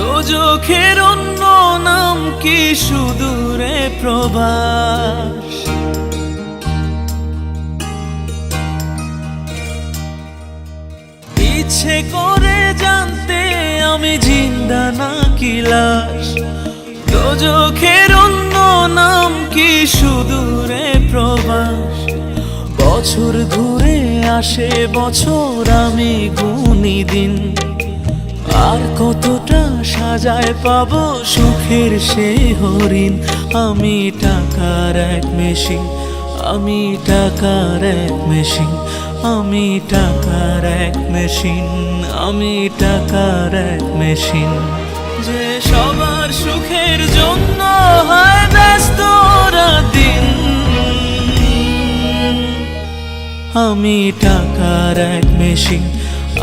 দোজখের অন্য নাম কি সুদূরে প্রবাস? ইচ্ছে করে জানতে আমি জিন্দা না কি লাশ দোজখের অন্য নাম কি সুদূরে প্রবাস? বছর ঘুরে আসে বছর আমি গুনি দিন। আর কতটা সাজায় পাব সুখের সে হরিণ? আমি টাকার এক মেশিন, আমি টাকার এক মেশিন, আমি টাকার এক মেশিন, আমি টাকার এক মেশিন। যে সবার সুখের জন্য হয় ব্যস্ত দিন আমি টাকার এক মেশিন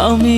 আমি